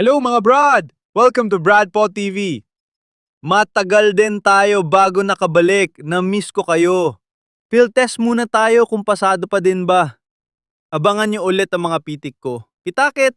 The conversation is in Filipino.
Hello mga Brad! Welcome to Bradpo TV. Matagal din tayo bago nakabalik. Na-miss ko kayo. Field test muna tayo kung pasado pa din ba. Abangan nyo ulit ang mga pitik ko. Kitakit!